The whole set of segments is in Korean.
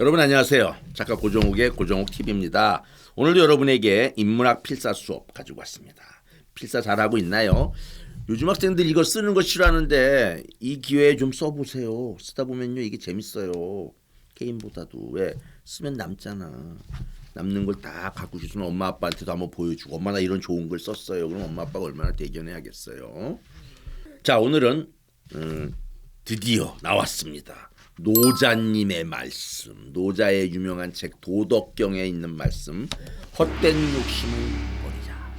여러분 안녕하세요. 작가 고정욱의 고정욱 TV입니다. 오늘도 여러분에게 인문학 필사 수업 가지고 왔습니다. 필사 잘하고 있나요? 요즘 학생들 이거 쓰는 거 싫어하는데 이 기회에 좀 써보세요. 쓰다 보면요 이게 재밌어요. 게임보다도 왜 쓰면 남잖아. 남는 걸 다 갖고 싶으면 엄마 아빠한테도 한번 보여주고 엄마 나 이런 좋은 걸 썼어요. 그럼 엄마 아빠가 얼마나 대견해야겠어요. 자 오늘은 음, 드디어 나왔습니다. 노자님의 말씀, 노자의 유명한 책 도덕경에 있는 말씀, 헛된 욕심을 버리자.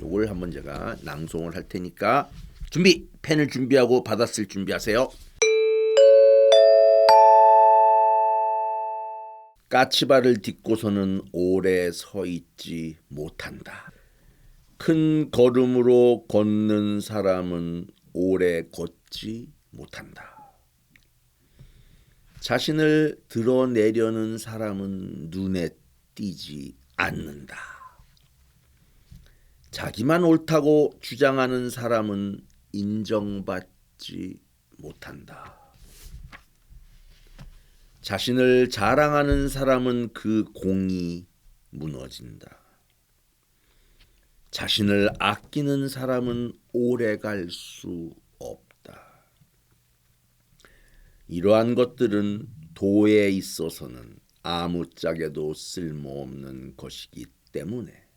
요걸 한번 제가 낭송을 할 테니까 준비, 펜을 준비하고 받았을 준비하세요. 까치발을 딛고서는 오래 서 있지 못한다. 큰 걸음으로 걷는 사람은 오래 걷지 못한다. 자신을 드러내려는 사람은 눈에 띄지 않는다. 자기만 옳다고 주장하는 사람은 인정받지 못한다. 자신을 자랑하는 사람은 그 공이 무너진다. 자신을 아끼는 사람은 오래 갈 수 없다. 이러한 것들은 도에 있어서는 아무짝에도 쓸모없는 것이기 때문에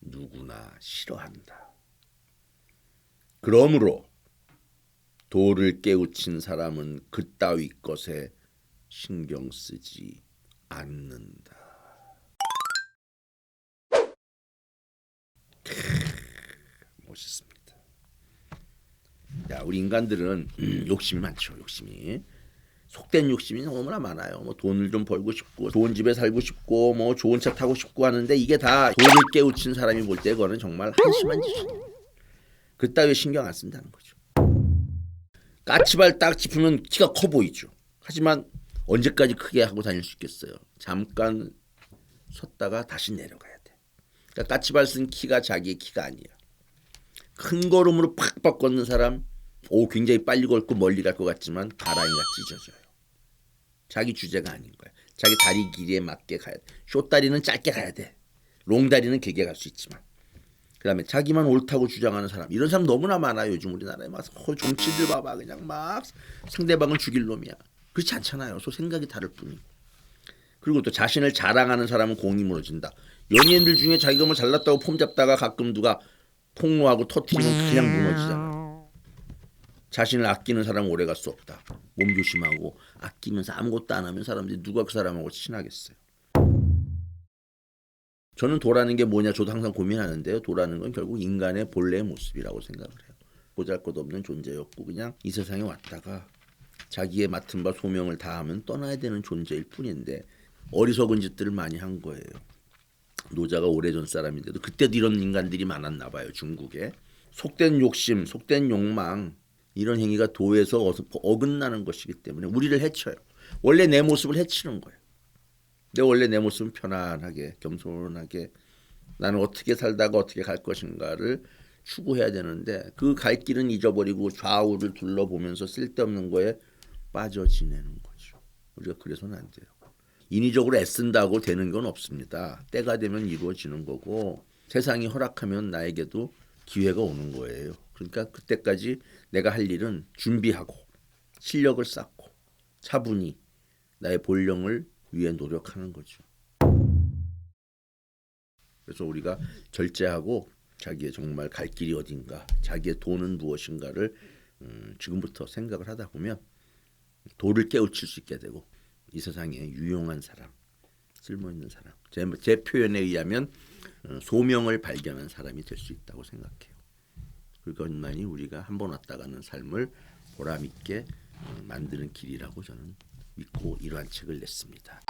누구나 싫어한다. 그러므로 도를 깨우친 사람은 그따위 것에 신경 쓰지 않는다. 멋있습니다. 야, 우리 인간들은 욕심이 많죠. 욕심이. 속된 욕심이 너무나 많아요. 뭐 돈을 좀 벌고 싶고 좋은 집에 살고 싶고 뭐 좋은 차 타고 싶고 하는데 이게 다 돈을 깨우친 사람이 볼 때 그거는 정말 한심한 짓이에요. 그따위 신경 안 쓴다는 거죠. 까치발 딱 짚으면 키가 커 보이죠. 하지만 언제까지 크게 하고 다닐 수 있겠어요. 잠깐 섰다가 다시 내려가야 돼. 그러니까 까치발 쓴 키가 자기의 키가 아니야. 큰 걸음으로 팍팍 걷는 사람, 오 굉장히 빨리 걷고 멀리 갈 것 같지만 가라인가 찢어져요. 자기 주제가 아닌 거야. 자기 다리 길이에 맞게 가야 돼. 쇼다리는 짧게 가야 돼. 롱다리는 길게 갈 수 있지만. 그다음에 자기만 옳다고 주장하는 사람 이런 사람 너무나 많아요 요즘 우리나라에 막 어, 정치들 봐봐 그냥 막 상대방을 죽일 놈이야 그렇지 않잖아요 소 생각이 다를 뿐이고 그리고 또 자신을 자랑하는 사람은 공이 무너진다 연예인들 중에 자기가 뭐 잘났다고 폼 잡다가 가끔 누가 폭로하고 터트리면 그냥 무너지잖아 자신을 아끼는 사람은 오래 갈 수 없다 몸 조심하고 아끼면서 아무것도 안 하면 사람들이 누가 그 사람하고 친하겠어요 저는 도라는 게 뭐냐 저도 항상 고민하는데요. 도라는 건 결국 인간의 본래의 모습이라고 생각을 해요. 보잘것없는 존재였고 그냥 이 세상에 왔다가 자기의 맡은 바 소명을 다하면 떠나야 되는 존재일 뿐인데 어리석은 짓들을 많이 한 거예요. 노자가 오래전 사람인데도 그때도 이런 인간들이 많았나 봐요. 중국에 속된 욕심, 속된 욕망 이런 행위가 도에서 어긋나는 것이기 때문에 우리를 해쳐요. 원래 내 모습을 해치는 거예요. 내 원래 내 모습은 편안하게 겸손하게 나는 어떻게 살다가 어떻게 갈 것인가를 추구해야 되는데 그 갈 길은 잊어버리고 좌우를 둘러보면서 쓸데없는 거에 빠져 지내는 거죠. 우리가 그래서는 안 돼요. 인위적으로 애쓴다고 되는 건 없습니다. 때가 되면 이루어지는 거고 세상이 허락하면 나에게도 기회가 오는 거예요. 그러니까 그때까지 내가 할 일은 준비하고 실력을 쌓고 차분히 나의 본령을 위해 노력하는 거죠. 그래서 우리가 절제하고 자기의 정말 갈 길이 어딘가, 자기의 돈은 무엇인가를 음, 지금부터 생각을 하다 보면 도를 깨우칠 수 있게 되고 이 세상에 유용한 사람, 쓸모 있는 사람, 제, 제 표현에 의하면 어, 소명을 발견한 사람이 될 수 있다고 생각해요. 그것만이 우리가 한 번 왔다 가는 삶을 보람 있게 어, 만드는 길이라고 저는 믿고 이러한 책을 냈습니다.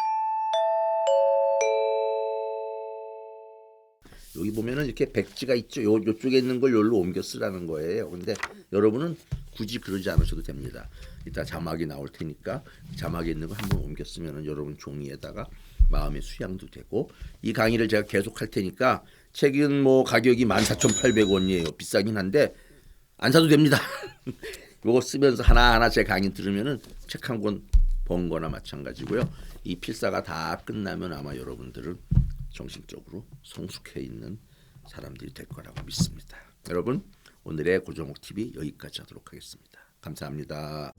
여기 보면은 이렇게 백지가 있죠. 요 요쪽에 있는 걸 여기로 옮겨 쓰라는 거예요. 근데 여러분은 굳이 그러지 않으셔도 됩니다. 이따 자막이 나올 테니까 자막에 있는 거 한번 옮겨 쓰면은 여러분 종이에다가 마음의 수양도 되고 이 강의를 제가 계속 할 테니까 책은 뭐 가격이 14,800원이에요. 비싸긴 한데 안 사도 됩니다. 요거 쓰면서 하나하나 제 강의 들으면은 책 한권번 거나 마찬가지고요. 이 필사가 다 끝나면 아마 여러분들은 정신적으로 성숙해 있는 사람들이 될 거라고 믿습니다. 여러분 오늘의 고정욱 TV 여기까지 하도록 하겠습니다. 감사합니다.